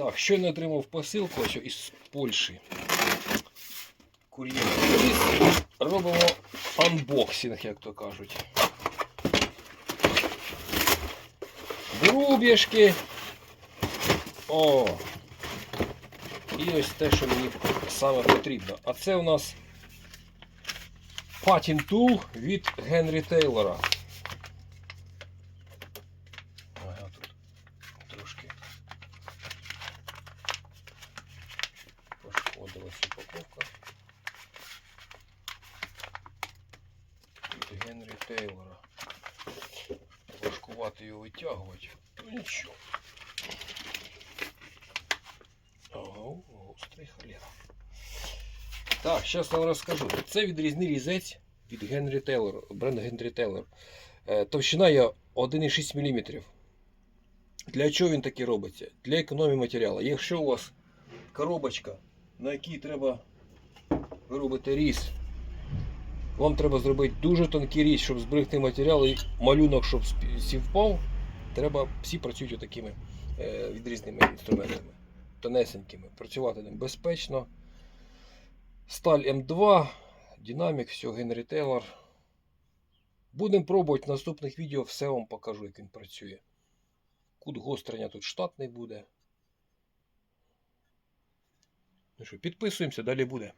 Так, щойно отримав посилку ось із Польщі. Кур'єр. Робимо анбоксинг, як то кажуть. Грубішки. О! І ось те, що мені саме потрібно. А це у нас Патін Tool від Генрі Тейлора. Ага, тут трошки пошкодилась упаковка. Від Генрі Тейлора. Важкувати його витягувати. Ну нічого. Ого, гострий холера. Так, зараз вам розкажу. Це відрізний різець від Генрі Тейлор, бренду Генрі Тейлор. Е, Товщина є 1,6 мм. Для чого він такий робиться? Для економії матеріалу. Якщо у вас коробочка, на якій треба ви робите різ, вам треба зробити дуже тонкий різ, щоб зберегти матеріал і малюнок, щоб сівпав, треба всі працюють отакими е, відрізними інструментами, тонесенькими. Працювати ним безпечно. Сталь М2, динамік, все, Генрі Тейлор. Будемо пробувати в наступних відео, все вам покажу, як він працює. Кут гострення тут штатний буде. Ну що, підписуємося, далі буде.